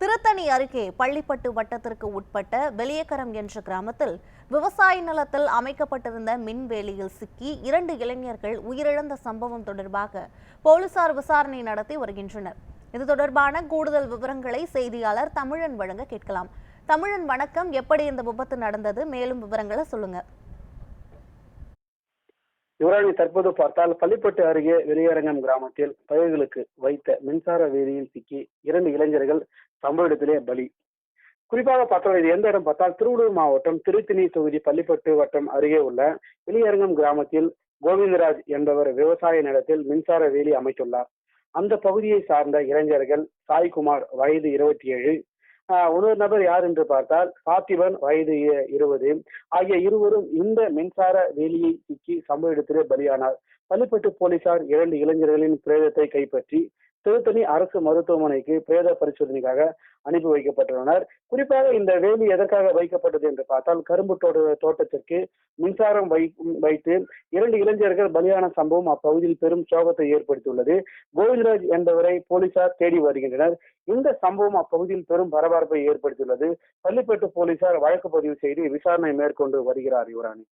திருத்தணி அருகே பள்ளிப்பட்டு வட்டத்திற்கு உட்பட்ட வெளியக்கரம் என்ற கிராமத்தில் விவசாய நிலத்தில் அமைக்கப்பட்டிருந்த மின்வேலியில் சிக்கி இரண்டு இளைஞர்கள் உயிரிழந்த சம்பவம் தொடர்பாக போலீசார் விசாரணை நடத்தி வருகின்றனர். இது தொடர்பான கூடுதல் விவரங்களை செய்தியாளர் தமிழன் வழங்க கேட்கலாம். தமிழன் வணக்கம். எப்படி இந்த விபத்து நடந்தது? மேலும் விவரங்களை சொல்லுங்க. யுவராணி தற்போது பார்த்தால் பள்ளிப்பட்டு அருகே வெளியரங்கம் கிராமத்தில் பயிர்களுக்கு வைத்த மின்சார வேலியில் சிக்கி இரண்டு இளைஞர்கள் சம்பவத்திலே பலி. குறிப்பாக பார்த்தோம் இது எந்த இடம் பார்த்தால் திருவள்ளூர் மாவட்டம் திருத்தணி தொகுதி பள்ளிப்பட்டு வட்டம் அருகே உள்ள வெளியரங்கம் கிராமத்தில் கோவிந்தராஜ் என்பவர் விவசாய நிலத்தில் மின்சார வேலி அமைத்துள்ளார். அந்த பகுதியை சார்ந்த இளைஞர்கள் சாய்குமார் வயது இருபத்தி ஏழு இன்னொரு நபர் யார் என்று பார்த்தால் பார்த்திபன் வயது இருபது ஆகிய இருவரும் இந்த மின்சார வேலியை சிக்கி சம்பவ இடத்திலே பலியானார். பள்ளிப்பட்டு போலீசார் இரண்டு இளைஞர்களின் பிரேதத்தை கைப்பற்றி திருத்தணி அரசு மருத்துவமனைக்கு பிரேத பரிசோதனைக்காக அனுப்பி வைக்கப்பட்டுள்ளனர். குறிப்பாக இந்த வேலி எதற்காக வைக்கப்பட்டது என்று பார்த்தால் கரும்பு தோட்ட தோட்டத்திற்கு மின்சாரம் வை வைத்து இரண்டு இளைஞர்கள் பலியான சம்பவம் அப்பகுதியில் பெரும் சோகத்தை ஏற்படுத்தியுள்ளது. கோவிந்தராஜ் என்பவரை போலீசார் தேடி வருகின்றனர். இந்த சம்பவம் அப்பகுதியில் பெரும் பரபரப்பை ஏற்படுத்தியுள்ளது. பள்ளிப்பட்டு போலீசார் வழக்கு பதிவு செய்து விசாரணை மேற்கொண்டு வருகிறார் யுவராணி.